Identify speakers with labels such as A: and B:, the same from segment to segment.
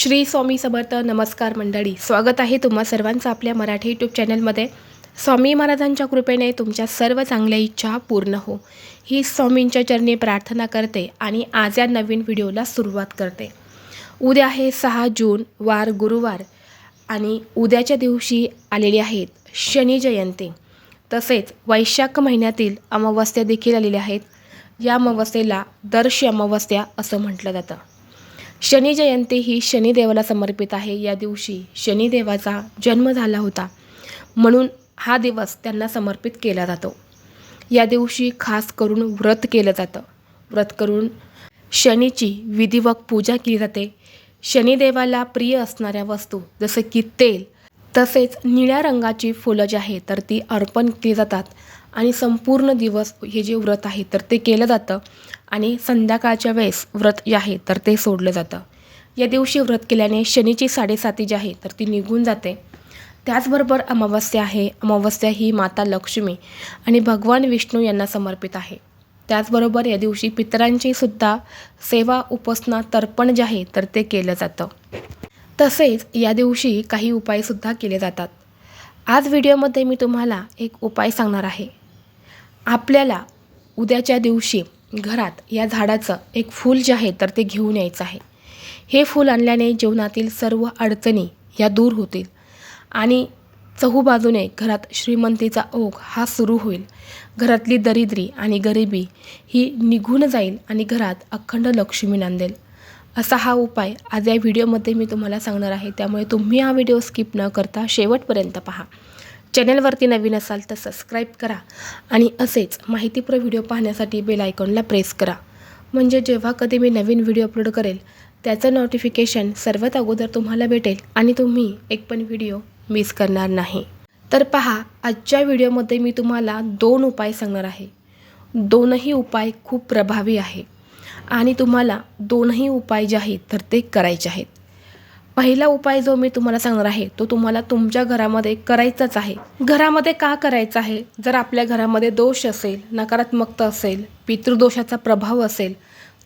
A: श्री स्वामी समर्थ नमस्कार मंडळी. स्वागत आहे तुम्हा सर्वांचं आपल्या मराठी यूट्यूब चॅनलमध्ये स्वामी महाराजांच्या कृपेने तुमच्या सर्व चांगल्या इच्छा पूर्ण हो. ही स्वामींच्या चरणी प्रार्थना करते आणि आज या नवीन व्हिडिओला सुरुवात करते. उद्या आहे सहा जून वार गुरुवार आणि उद्याच्या दिवशी आलेली आहेत शनी जयंती. तसेच वैशाख महिन्यातील अमावस्या देखील आलेल्या आहेत. या अमावस्येला दर्श अमावस्या असं म्हटलं जातं. शनी जयंती ही शनिदेवाला समर्पित आहे. या दिवशी शनिदेवाचा जन्म झाला होता. म्हणून हा दिवस त्यांना समर्पित केला जातो. या दिवशी खास करून व्रत केलं जातं. व्रत करून शनीची विधिवक पूजा केली जाते. शनिदेवाला प्रिय असणाऱ्या वस्तू जसं की तेल तसेच निळ्या रंगाची फुलं जी आहे तर ती अर्पण केली जातात. आणि संपूर्ण दिवस हे जे व्रत आहे तर ते केलं जातं. आणि संध्याकाळच्या वेळेस व्रत जे आहे तर ते सोडलं जातं. या दिवशी व्रत केल्याने शनीची साडेसाती जी आहे तर ती निघून जाते. त्याचबरोबर अमावस्या आहे. अमावस्या ही माता लक्ष्मी आणि भगवान विष्णू यांना समर्पित आहे. त्याचबरोबर या दिवशी पितरांची सुद्धा सेवा उपासना तर्पण जे आहे तर ते केलं जातं. तसेच या दिवशी काही उपायसुद्धा केले जातात. आज व्हिडिओमध्ये मी तुम्हाला एक उपाय सांगणार आहे. आपल्याला उद्याच्या दिवशी घरात या झाडाचं एक फूल जे आहे तर ते घेऊन यायचं आहे. हे फूल आणल्याने जीवनातील सर्व अडचणी या दूर होतील आणि चहूबाजूने घरात श्रीमंतीचा ओघ हा सुरू होईल. घरातली दरिद्री आणि गरिबी ही निघून जाईल आणि घरात अखंड लक्ष्मी नांदेल. असा हा उपाय आज या व्हिडिओमध्ये मी तुम्हाला सांगणार आहे. त्यामुळे तुम्ही हा व्हिडिओ स्किप न करता शेवटपर्यंत पहा. चॅनलवरती नवीन असाल तर सबस्क्राईब करा आणि असेच माहितीपूर्ण व्हिडिओ पाहण्यासाठी बेल आयकॉनला प्रेस करा. म्हणजे जेव्हा कधी मी नवीन व्हिडिओ अपलोड करेल त्याचं नोटिफिकेशन सर्वात अगोदर तुम्हाला भेटेल आणि तुम्ही एक पण व्हिडिओ मिस करणार नाही. तर पहा आजच्या व्हिडिओमध्ये मी तुम्हाला दोन उपाय सांगणार आहे. दोनही उपाय खूप प्रभावी आहे. आणि तुम्हाला दोनही उपाय जे आहेत तर ते करायचे आहेत. पहिला उपाय जो मी तुम्हाला सांगणार आहे तो तुम्हाला तुमच्या घरामध्ये करायचाच आहे. घरामध्ये का करायचा आहे? जर आपल्या घरामध्ये दोष असेल नकारात्मकता असेल पितृदोषाचा प्रभाव असेल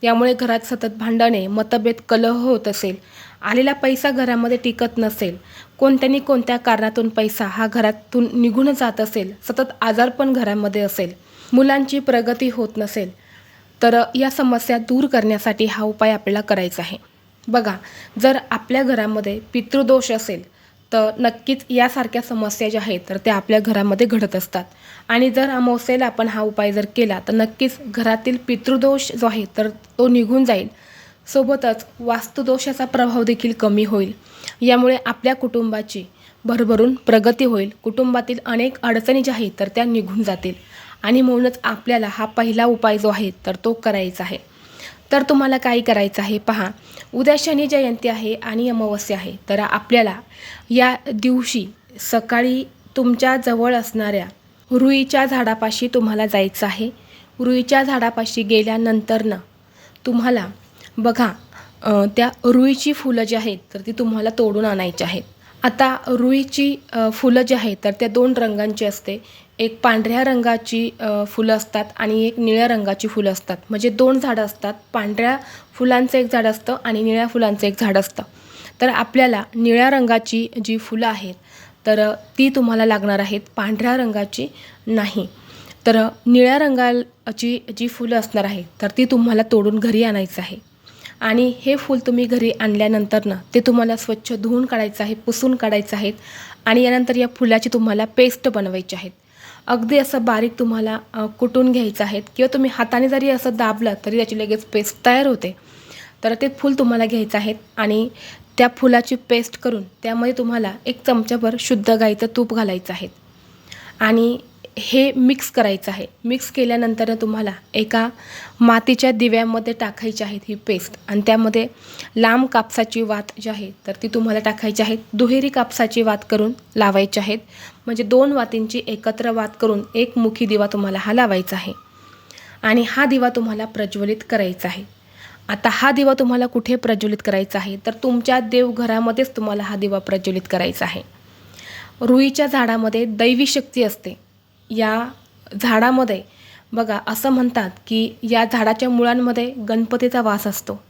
A: त्यामुळे घरात सतत भांडणे मतभेद कलह होत असेल आलेला पैसा घरामध्ये टिकत नसेल कोणत्यानी कोणत्या कारणातून पैसा हा घरातून निघून जात असेल सतत आजारपण घरामध्ये असेल मुलांची प्रगती होत नसेल तर या समस्या दूर करण्यासाठी हा उपाय आपल्याला करायचा आहे. बघा जर आपल्या घरामध्ये पितृदोष असेल तर नक्कीच यासारख्या समस्या ज्या आहेत तर त्या आपल्या घरामध्ये घडत असतात. आणि जर अमावस्येला आपण हा उपाय जर केला तर नक्कीच घरातील पितृदोष जो आहे तर तो निघून जाईल. सोबतच वास्तुदोषाचा प्रभाव देखील कमी होईल. यामुळे आपल्या कुटुंबाची भरभरून प्रगती होईल. कुटुंबातील अनेक अडचणी ज्या आहेत तर त्या निघून जातील. आणि म्हणूनच आपल्याला हा पहिला उपाय जो आहे तर तो करायचा आहे. तर तुम्हाला काय करायचं आहे पहा. उद्या शनी जयंती आहे आणि अमावस्या आहे. तर आपल्याला या दिवशी सकाळी तुमच्या जवळ असणाऱ्या रुईच्या झाडापाशी तुम्हाला जायचं आहे. रुईच्या झाडापाशी गेल्यानंतरनं तुम्हाला बघा त्या रुईची फुलं जी आहेत तर ती तुम्हाला तोडून आणायची आहेत. आता रुईची फुलं जी आहेत तर त्या दोन रंगांची असते. एक पांढऱ्या रंगाची फुलं असतात आणि एक निळ्या रंगाची फुलं असतात. म्हणजे दोन झाडं असतात. पांढऱ्या फुलांचं एक झाड असतं आणि निळ्या फुलांचं एक झाड असतं. तर आपल्याला निळ्या रंगाची जी फुलं आहेत तर ती तुम्हाला लागणार आहेत. पांढऱ्या रंगाची नाही. तर निळ्या रंगाची जी फुलं असणार आहेत तर ती तुम्हाला तोडून घरी आणायचं आहे. आणि हे फूल तुम्ही घरी आणल्यानंतर ना ते तुम्हाला स्वच्छ धुवून काढायचं आहे पुसून काढायचं आहे आणि यानंतर या फुलाची तुम्हाला पेस्ट बनवायची आहेत. अगदी असं बारीक तुम्हाला कुटून घ्यायचं आहे किंवा तुम्ही हाताने जरी असं दाबलं तरी त्याची लगेच पेस्ट तयार होते. तर ते फूल तुम्हाला घ्यायचं आहे आणि त्या फुलाची पेस्ट करून त्यामध्ये तुम्हाला एक चमच्याभर शुद्ध गाईचं तूप घालायचं आहे. आणि हे मिक्स करायचं आहे. मिक्स केल्यानंतर तुम्हाला एका मातीच्या दिव्यामध्ये टाकायची आहेत ही पेस्ट आणि त्यामध्ये लांब कापसाची वात जी आहे तर ती तुम्हाला टाकायची आहे. दुहेरी कापसाची वात करून लावायची आहेत. म्हणजे दोन वातींची एकत्र वात करून एक मुखी दिवा तुम्हाला हा लावायचा आहे. आणि हा दिवा तुम्हाला प्रज्वलित करायचा आहे. आता हा दिवा तुम्हाला कुठे प्रज्वलित करायचा आहे? तर तुमच्या देवघरामध्येच तुम्हाला हा दिवा प्रज्वलित करायचा आहे. रुईच्या झाडामध्ये दैवी शक्ती असते. या झाडामध्ये. बघा असं म्हणतात की या झाडाच्या मुळांमध्ये गणपतीचा वास असतो.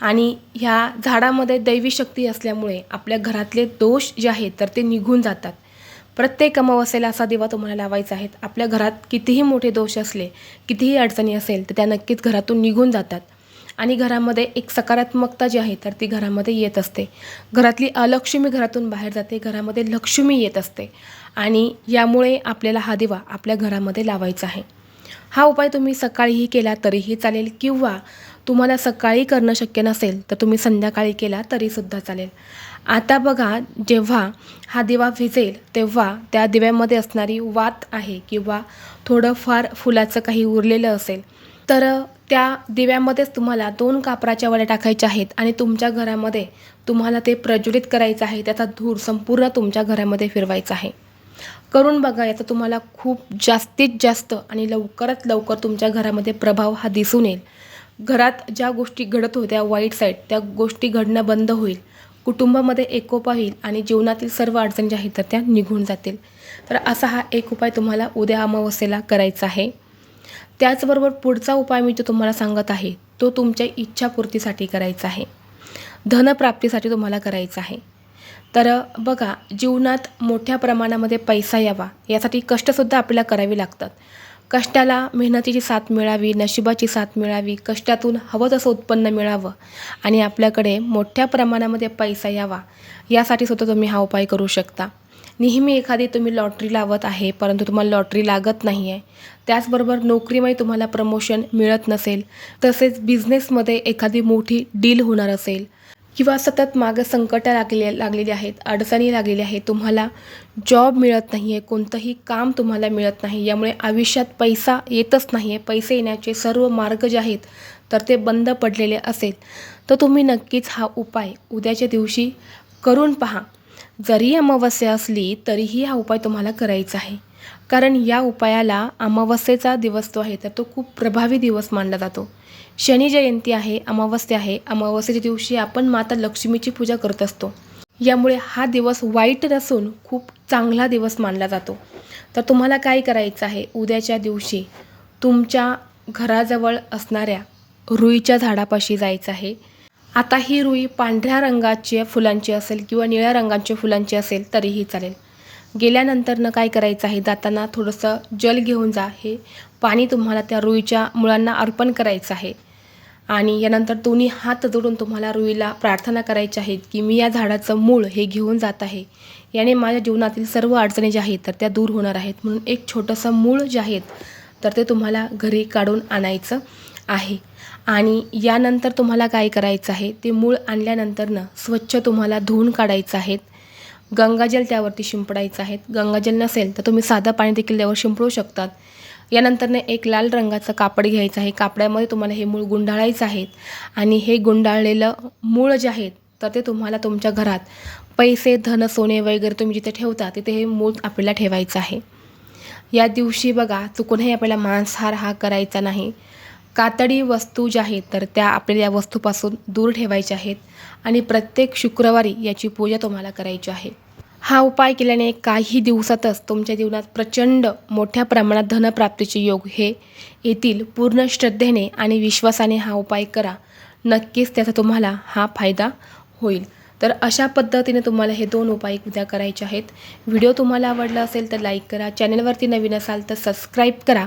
A: आणि ह्या झाडामध्ये दैवी शक्ती असल्यामुळे आपल्या घरातले दोष जे आहेत तर ते निघून जातात. प्रत्येक अमावस्येला असा दिवा तुम्हाला लावायचा आहे. आपल्या घरात कितीही मोठे दोष असले कितीही अडचणी असेल तर त्या नक्कीच घरातून निघून जातात. आणि घरामध्ये एक सकारात्मकता जी आहे तर ती घरामध्ये येत असते. घरातली अलक्ष्मी घरातून बाहेर जाते. घरामध्ये लक्ष्मी येत असते. आणि यामुळे आपल्याला हा दिवा आपल्या घरामध्ये लावायचा आहे. हा उपाय तुम्ही सकाळीही केला तरीही चालेल किंवा तुम्हाला सकाळी करणं शक्य नसेल तर तुम्ही संध्याकाळी केला तरीसुद्धा चालेल. आता बघा जेव्हा हा दिवा विजेल तेव्हा त्या दिव्यामध्ये असणारी वात आहे किंवा थोडंफार फुलाचं काही उरलेलं असेल तर त्या दिव्यामध्येच तुम्हाला दोन कापराच्या वड्या टाकायच्या आहेत आणि तुमच्या घरामध्ये तुम्हाला ते प्रज्वलित करायचं आहे त्याचा धूर संपूर्ण तुमच्या घरामध्ये फिरवायचा आहे. करून बघा याचा तुम्हाला खूप जास्तीत जास्त आणि लवकरात लवकर तुमच्या घरामध्ये प्रभाव हा दिसून येईल. घरात ज्या गोष्टी घडत होत्या वाईट साईड त्या गोष्टी घडणं बंद होईल. कुटुंबामध्ये एकोपा होईल आणि जीवनातील सर्व अडचणी ज्या आहेत तर त्या निघून जातील. तर असा हा एक उपाय तुम्हाला उद्या अमावस्येला करायचा आहे. त्याचबरोबर पुढचा उपाय मी जो तुम्हाला सांगत आहे तो तुमच्या इच्छापूर्तीसाठी करायचा आहे. धनप्राप्तीसाठी तुम्हाला करायचा आहे. तर बघा जीवनात मोठ्या प्रमाणामध्ये पैसा यावा यासाठी कष्टसुद्धा आपल्याला करावी लागतात. कष्टाला मेहनतीची साथ मिळावी नशिबाची साथ मिळावी कष्टातून हवं तसं उत्पन्न मिळावं आणि आपल्याकडे मोठ्या प्रमाणामध्ये पैसा यावा यासाठी सुद्धा तुम्ही हा उपाय करू शकता. नेहमी एखादी तुम्ही लॉटरी लावत आहे परंतु तुम्हाला लॉटरी लागत नाही आहे त्याचबरोबर नोकरीमध्ये तुम्हाला प्रमोशन मिळत नसेल तसेच बिझनेसमध्ये एखादी मोठी डील होणार असेल किंवा सतत मागं संकटं लागले लागलेली आहेत अडचणी लागलेल्या आहेत तुम्हाला जॉब मिळत नाही आहे कोणतंही काम तुम्हाला मिळत नाही यामुळे आयुष्यात पैसा येतच नाही आहे पैसे येण्याचे सर्व मार्ग जे आहेत तर ते बंद पडलेले असेल. तर तुम्ही नक्कीच हा उपाय उद्याच्या दिवशी करून पहा. जरी अमावस्या असली तरीही हा उपाय तुम्हाला करायचा आहे. कारण या उपायाला अमावस्येचा दिवस जो आहे तर तो खूप प्रभावी दिवस मानला जातो. शनी जयंती आहे अमावस्या आहे अमावस्येच्या दिवशी आपण माता लक्ष्मीची पूजा करत असतो. यामुळे हा दिवस वाईट नसून खूप चांगला दिवस मानला जातो. तर तुम्हाला काय करायचं आहे? उद्याच्या दिवशी तुमच्या घराजवळ असणाऱ्या रुईच्या झाडापाशी जायचं आहे. आता ही रुई पांढऱ्या रंगाची फुलांची असेल किंवा निळ्या रंगांच्या फुलांची असेल तरीही चालेल. गेल्यानंतरनं काय करायचं आहे? जाताना थोडंसं जल घेऊन जा. हे पाणी तुम्हाला त्या रुईच्या मुळांना अर्पण करायचं आहे. आणि यानंतर दोन्ही हात जोडून तुम्हाला रुईला प्रार्थना करायच्या आहेत की मी या झाडाचं मूळ हे घेऊन जात आहे. याने माझ्या जीवनातील सर्व अडचणी ज्या आहेत तर त्या दूर होणार आहेत. म्हणून एक छोटंसं मूळ जे आहेत तर ते तुम्हाला घरी काढून आणायचं आहे. आणि यानंतर तुम्हाला काय करायचं आहे? ते मूळ आणल्यानंतरनं स्वच्छ तुम्हाला धुवून काढायचं आहेत गंगाजल त्यावरती शिंपडायचं आहे. गंगाजल नसेल तर तुम्ही साधं पाणी देखील त्यावर शिंपडू शकतात. यानंतरनं एक लाल रंगाचं कापड घ्यायचं आहे. कापडामध्ये तुम्हाला हे मूळ गुंडाळायचं आहे आणि हे गुंडाळलेलं मूळ जे आहेत तर ते तुम्हाला तुमच्या घरात पैसे धन सोने वगैरे तुम्ही जिथे ठेवता तिथे हे मूळ आपल्याला ठेवायचं आहे. या दिवशी बघा चुकूनही आपल्याला मांसाहार हा करायचा नाही. कातडी वस्तू ज्या आहेत तर त्या आपल्याला या वस्तूपासून दूर ठेवायच्या आहेत आणि प्रत्येक शुक्रवारी याची पूजा तुम्हाला करायची आहे. हा उपाय केल्याने काही दिवसातच तुमच्या जीवनात प्रचंड मोठ्या प्रमाणात धनप्राप्तीचे योग हे येतील. पूर्ण श्रद्धेने आणि विश्वासाने हा उपाय करा. नक्कीच त्याचा तुम्हाला हा फायदा होईल. तर अशा पद्धतीने तुम्हाला हे दोन उपाय उद्या करायचे आहेत. व्हिडिओ तुम्हाला आवडला असेल तर लाईक करा. चॅनलवरती नवीन असाल तर सबस्क्राईब करा.